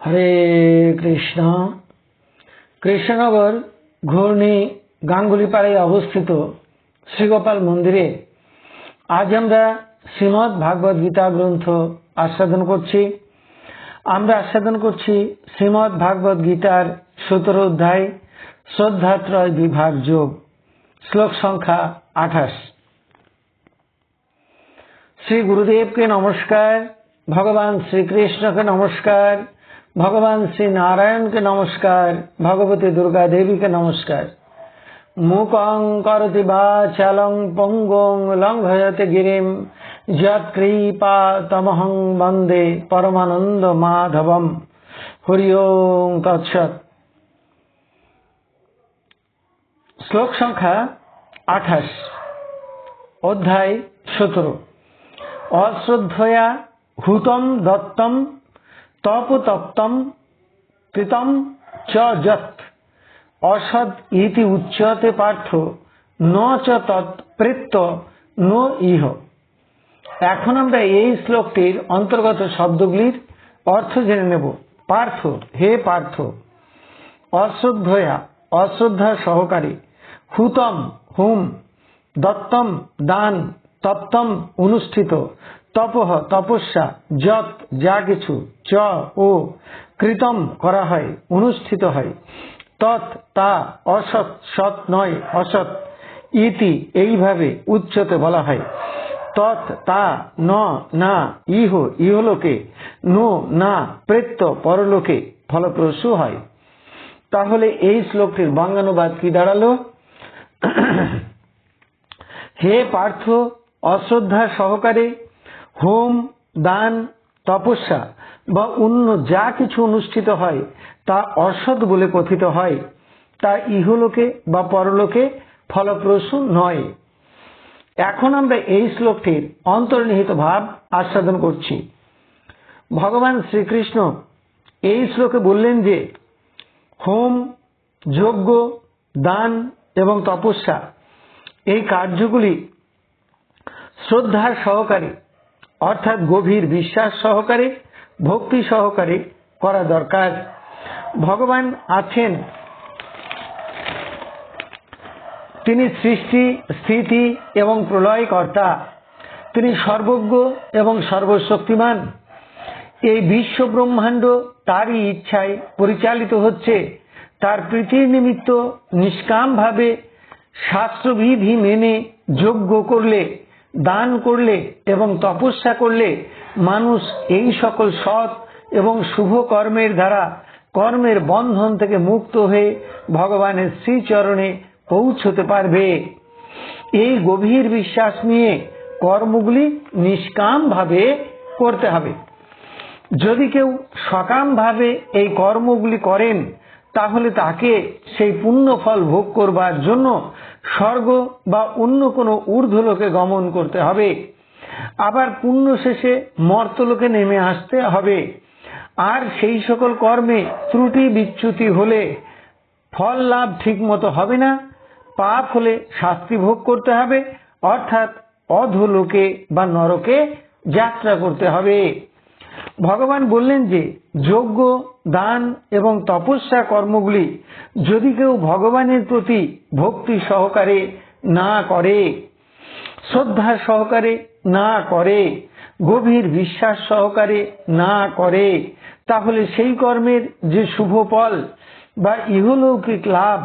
হরে কৃষ্ণ। কৃষ্ণনগর ঘূর্ণি গাঙ্গুলিপাড়ায় অবস্থিত শ্রীগোপাল মন্দিরে আজ আমরা শ্রীমৎ ভাগবত গীতা গ্রন্থ আস্বাদন করছি। আমরা আস্বাদন করছি শ্রীমৎ ভাগবত গীতার সতেরো অধ্যায় শ্রদ্ধাত্রয় বিভাগ যোগ, শ্লোক সংখ্যা আঠাশ। শ্রী গুরুদেবকে নমস্কার, ভগবান শ্রীকৃষ্ণকে নমস্কার ভগবান শ্রী নারায়ণকে নমস্কার, ভগবতী দুর্গা দেবীকে নমস্কার। মুকং করতি বাচালং পঙ্গং লঙ্ঘয়তে গিরিম যৎকৃপা তমহং বন্দে পরমানন্দ মাধবম। হরি ওং তৎসৎ। শ্লোক সংখ্যা আঠাশ, অধ্যায় সতেরো। অশ্রদ্ধয়া হুতম দত্তম তপতপ্তম কৃতম চ যৎ অসৎ ইতি উচ্যতে পার্থ ন চ তৎপ্রেত্য ন ইহ এখন আমরা এই শ্লোকটির অন্তর্গত শব্দগুলির অর্থ জেনে নেব। পার্থ, হে পার্থ, অশ্রদ্ধয়া, অশ্রদ্ধা সহকারী, হুতম, হুম, দত্তম, দান, তপ্তম, অনুষ্ঠিত তপহ তপস্যা যত যা কিছু, চ, ও, কৃতম করা হয়, অনুষ্ঠিত হয়। তৎ, তা, অসৎ, সৎ নয়, অসৎ ইতি এইভাবে উচ্চতে বলা হয়। তৎ, তা, ন, না, ইহ, ইহলোকে, নো, না প্রেত্য পরলোকে ফলপ্রসূ হয়। তাহলে এই শ্লোকটির বাঙ্গানুবাদ কি দাঁড়াল? হে পার্থ, অশ্রদ্ধা সহকারে হোম, দান, তপস্যা বা অন্য যা কিছু অনুষ্ঠিত হয়, তা অসৎ বলে কথিত হয়, তা ইহলোকে বা পরলোকে ফলপ্রসূ নয়। এখন আমরা এই শ্লোকটির অন্তর্নিহিত ভাব আস্বাদন করছি। ভগবান শ্রীকৃষ্ণ এই শ্লোকে বললেন যে, হোম, যজ্ঞ, দান এবং তপস্যা এই কার্যগুলি শ্রদ্ধার সহকারে অর্থাৎ গভীর বিশ্বাস সহকারে, ভক্তি সহকারে করা দরকার। ভগবান আছেন। তিনি সৃষ্টি, স্থিতি এবং প্রলয়কর্তা। তিনি সর্বজ্ঞ এবং সর্বশক্তিমান। এই বিশ্ব ব্রহ্মাণ্ড তারই ইচ্ছায় পরিচালিত হচ্ছে। তার প্রীতির নিমিত্ত নিষ্কামভাবে শাস্ত্রবিধি মেনে যজ্ঞ করলে দান করলে এবং তপস্যা করলে মানুষ এই সকল সৎ এবং শুভ কর্মের দ্বারা কর্মের বন্ধন থেকে মুক্ত হয়ে ভগবানের শ্রীচরণে পৌঁছতে পারবে। এই গভীর বিশ্বাস নিয়ে কর্মগুলি নিষ্কাম ভাবে করতে হবে। যদি কেউ সকাম ভাবে এই কর্মগুলি করেন তাহলে তাকে সেই পুণ্য ফল ভোগ করবার জন্য স্বর্গ বা অন্য কোনো ঊর্ধ্বলোকে গমন করতে হবে। আবার পুণ্য শেষে মর্তলোকে নেমে আসতে হবে। আর সেই সকল কর্মে ত্রুটি বিচ্যুতি হলে ফল লাভ ঠিক মতো হবে না। পাপ হলে শাস্তি ভোগ করতে হবে। অর্থাৎ অধলোকে বা নরকে যাত্রা করতে হবে। ভগবান বললেন যে, যজ্ঞ, দান এবং তপস্যা কর্মগুলি যদি কেউ ভগবানের প্রতি ভক্তি সহকারে না করে, শ্রদ্ধা সহকারে না করে, গভীর বিশ্বাস সহকারে না করে, তাহলে সেই কর্মের যে শুভ ফল বা ইহলৌকিক লাভ,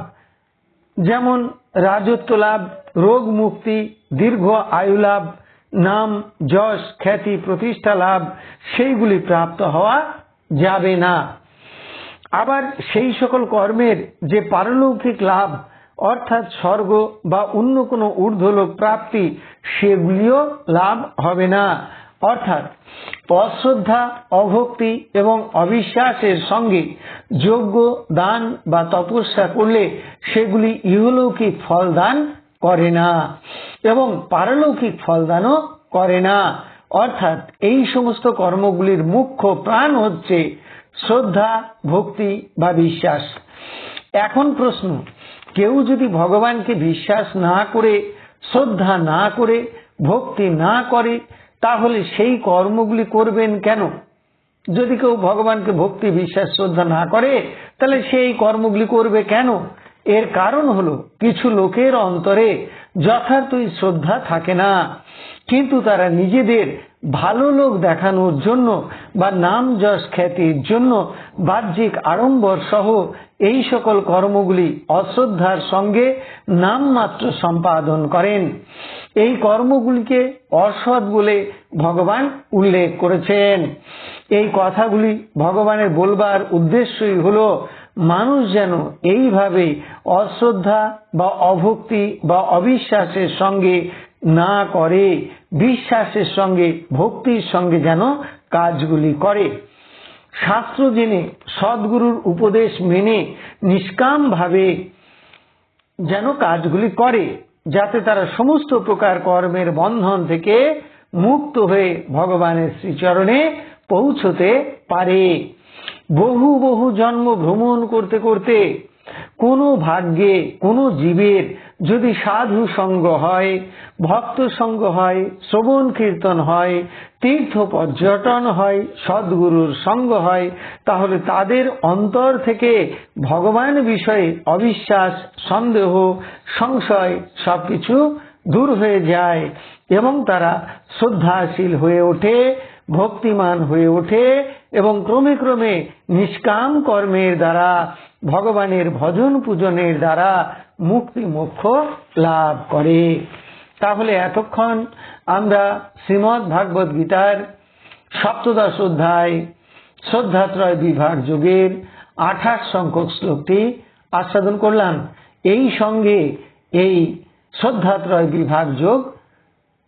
যেমন রাজত্ব লাভ, রোগ মুক্তি, দীর্ঘ আয়ু লাভ নাম, যশ, খ্যাতি, প্রতিষ্ঠা, লাভ, সেইগুলি প্রাপ্ত হওয়া যাবে না। আবার সেই সকল কর্মের যে পারলৌকিক লাভ, অর্থাৎ স্বর্গ বা অন্য কোনো ঊর্ধ্বলোক প্রাপ্তি, সেগুলিও লাভ হবে না। অর্থাৎ অশ্রদ্ধা অভক্তি এবং অবিশ্বাসের সঙ্গে যোগ্য দান বা তপস্যা করলে সেগুলি ইহলৌকিক ফল দান করে না এবং পারলৌকিক ফলদানও করে না। অর্থাৎ এই সমস্ত কর্মগুলির মুখ্য প্রাণ হচ্ছে শ্রদ্ধা, ভক্তি বা বিশ্বাস। এখন প্রশ্ন, কেউ যদি ভগবানকে বিশ্বাস না করে, শ্রদ্ধা না করে, ভক্তি না করে, তাহলে সেই কর্মগুলি করবেন কেন? যদি কেউ ভগবানকে ভক্তি, বিশ্বাস, শ্রদ্ধা না করে, তাহলে সেই কর্মগুলি করবে কেন? এর কারণ হলো, কিছু লোকের অন্তরে যথার্থই শ্রদ্ধা থাকে না। কিন্তু তারা নিজেদের ভালো লোক দেখানোর জন্য বা নাম যশ খ্যাতির জন্য বাহ্যিক আড়ম্বর সহ এই সকল কর্মগুলি অশ্রদ্ধার সঙ্গে নামমাত্র সম্পাদন করেন। এই কর্মগুলিকে অসৎ বলে ভগবান উল্লেখ করেছেন। এই কথাগুলি ভগবানের বলবার উদ্দেশ্যই হলো মানুষ যেন এইভাবে অশ্রদ্ধা বা অভক্তি বা অবিশ্বাসের সঙ্গে না করে, বিশ্বাসের সঙ্গে, ভক্তির সঙ্গে যেন কাজগুলি করে। শাস্ত্র জেনে, সদ্গুরুর উপদেশ মেনে নিষ্কাম ভাবে যেন কাজগুলি করে, যাতে তারা সমস্ত প্রকার কর্মের বন্ধন থেকে মুক্ত হয়ে ভগবানের শ্রীচরণে পৌঁছতে পারে। বহু বহু জন্ম ভ্রমণ করতে করতে কোনো ভাগ্যে, কোনো জীবের যদি সাধু সঙ্গ হয়, ভক্ত সঙ্গ হয়, শ্রবণ কীর্তন হয়, তীর্থ পর্যটন হয়, সদ্গুরুর সঙ্গ হয়, তাহলে তাদের অন্তর থেকে ভগবান বিষয়ে অবিশ্বাস, সন্দেহ, সংশয় সবকিছু দূর হয়ে যায় এবং তারা শ্রদ্ধাশীল হয়ে ওঠে। ভক্তিমান হয়ে ওঠে এবং ক্রমে ক্রমে নিষ্কাম কর্মের দ্বারা, ভগবানের ভজন পূজনের দ্বারা মুক্তি মোক্ষ লাভ করে। তাহলে এতক্ষণ আমরা শ্রীমৎ ভাগবত গীতার সপ্তদশ অধ্যায়, শ্রদ্ধাত্রয় বিভাগ যোগের আঠাশ সংখ্যক শ্লোকটি আস্বাদন করলাম। এই সঙ্গে এই শ্রদ্ধাত্রয় বিভাগ যোগ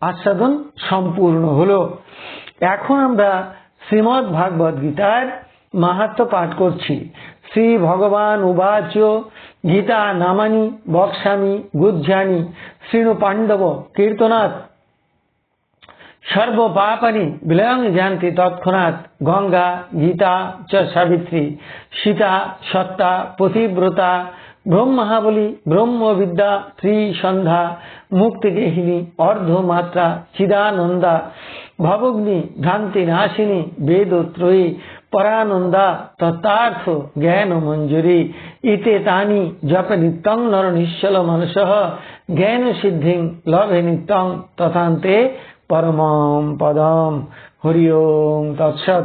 আস্বাদন সম্পূর্ণ হলো। এখন আমরা শ্রীমৎ ভাগবত গীতার মাহাত্ম পাঠ করছি। শ্রী ভগবান উবাচ গীতা নামানি, বক্সামি, গুজ্জানি শ্রীণু পাণ্ডব, কীর্তনাথ সর্ব পাপানি বিলয়ং জানতি তৎক্ষণাৎ গঙ্গা, গীতা চ সাবিত্রী, সীতা, সত্তা, পতিব্রতা, ব্রহ্মাবলী, ব্রহ্মবিদ্যা, ত্রিসন্ধ্যা মুক্তিগেহিনী অর্ধমাত্রা, চিদানন্দা ভবগ্নি ভ্রান্তি নাশিনী বেদত্রয়ী পরানন্দা তত্তার্থ জ্ঞান মঞ্জুরি। ইতে তানি জপ নিত্যং নর নিশ্চল মনস জ্ঞান সিদ্ধিং লভে নিত্যং তথান্তে পরমম পদম। হরি ওম তৎসৎ।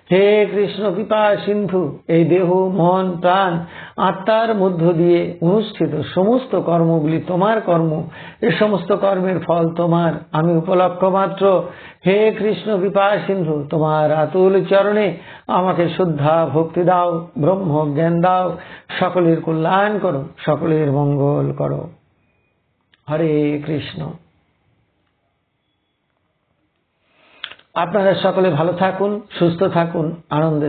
হে কৃষ্ণ কৃপা সিন্ধু, এই দেহ, মন, প্রাণ, আত্মার মধ্য দিয়ে অনুষ্ঠিত সমস্ত কর্মগুলি তোমার কর্ম। এ সমস্ত কর্মের ফল তোমার। আমি উপলক্ষ মাত্র। হে কৃষ্ণ কৃপা সিন্ধু, তোমার আতুল চরণে আমাকে শুদ্ধা ভক্তি দাও, ব্রহ্ম জ্ঞান দাও, সকলের কল্যাণ করো, সকলের মঙ্গল করো। হরে কৃষ্ণ। আপনারা সকলে ভালো থাকুন সুস্থ থাকুন আনন্দে